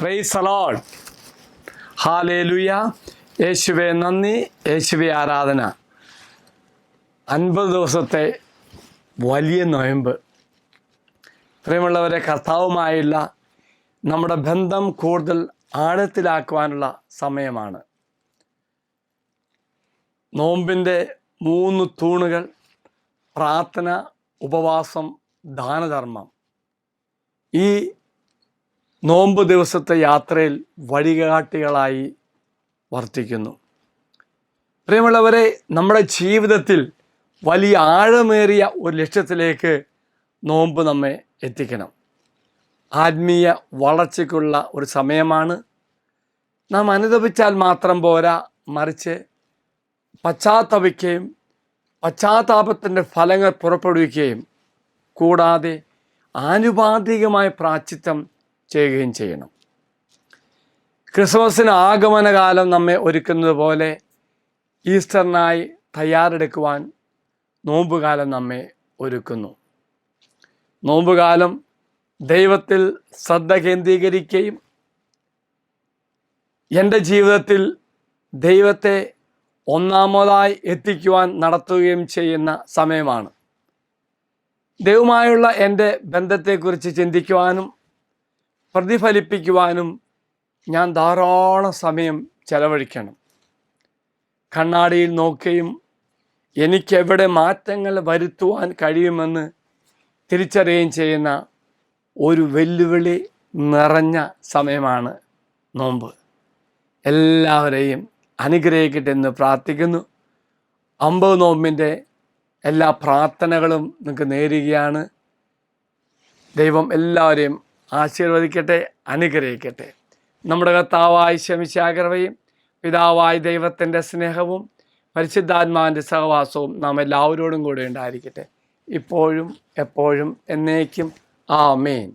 Price allowed hallelujah യേശുവെ നന്ദി. യേശുവെ ആരാധന. അൻപത് ദിവസത്തെ വലിയ നൊയമ്പ്. പ്രിയമുള്ളവരെ കർത്താവുമായുള്ള നമ്മുടെ ബന്ധം കൂടുതൽ ആഴത്തിലാക്കുവാനുള്ള സമയമാണ്. നോമ്പിന്റെ മൂന്ന് തൂണുകൾ പ്രാർത്ഥന ഉപവാസം ദാനധർമ്മം. ഈ നോമ്പ് ദിവസത്തെ യാത്രയിൽ വഴികാട്ടികളായി വർത്തിക്കുന്നു. പ്രിയമുള്ളവരെ നമ്മുടെ ജീവിതത്തിൽ വലിയ ആഴമേറിയ ഒരു ലക്ഷ്യത്തിലേക്ക് നോമ്പ് നമ്മെ എത്തിക്കണം. ആത്മീയ വളർച്ചയ്ക്കുള്ള ഒരു സമയമാണ്. നാം അനുദപിച്ചാൽ മാത്രം പോരാ മറിച്ച് പശ്ചാത്തപിക്കുകയും പശ്ചാത്താപത്തിന്റെ ഫലങ്ങൾ പുറപ്പെടുവിക്കുകയും കൂടാതെ ആനുപാതികമായ പ്രാച്ചിത്വം ചെയ്യുകയും ചെയ്യണം. ക്രിസ്മസിന് ആഗമനകാലം നമ്മെ ഒരുക്കുന്നത് പോലെ ഈസ്റ്ററിനായി തയ്യാറെടുക്കുവാൻ നോമ്പുകാലം നമ്മെ ഒരുക്കുന്നു. നോമ്പുകാലം ദൈവത്തിൽ ശ്രദ്ധ കേന്ദ്രീകരിക്കുകയും എന്റെ ജീവിതത്തിൽ ദൈവത്തെ ഒന്നാമതായി എത്തിക്കുവാൻ നടത്തുകയും ചെയ്യുന്ന സമയമാണ്. ദൈവമായുള്ള എന്റെ ബന്ധത്തെക്കുറിച്ച് ചിന്തിക്കുവാനും പ്രതിഫലിപ്പിക്കുവാനും ഞാൻ ധാരാളം സമയം ചെലവഴിക്കണം. കണ്ണാടിയിൽ നോക്കുകയും എനിക്കെവിടെ മാറ്റങ്ങൾ വരുത്തുവാൻ കഴിയുമെന്ന് തിരിച്ചറിയുകയും ചെയ്യുന്ന ഒരു വെല്ലുവിളി നിറഞ്ഞ സമയമാണ് നോമ്പ്. എല്ലാവരെയും അനുഗ്രഹിക്കട്ടെ എന്ന് പ്രാർത്ഥിക്കുന്നു. അമ്പത് നോമ്പിന്റെ എല്ലാ പ്രാർത്ഥനകളും നിങ്ങൾക്ക് നേരുകയാണ്. ദൈവം എല്ലാവരെയും ആശീർവദിക്കട്ടെ അനുഗ്രഹിക്കട്ടെ. നമ്മുടെ കർത്താവായ ആഗ്രഹയും പിതാവായ ദൈവത്തിന്റെ സ്നേഹവും പരിശുദ്ധാത്മാവിന്റെ സഹവാസവും നാം എല്ലാവരോടും കൂടെ ഉണ്ടായിരിക്കട്ടെ. ഇപ്പോഴും എപ്പോഴും എന്നേക്കും. ആ ആമേൻ.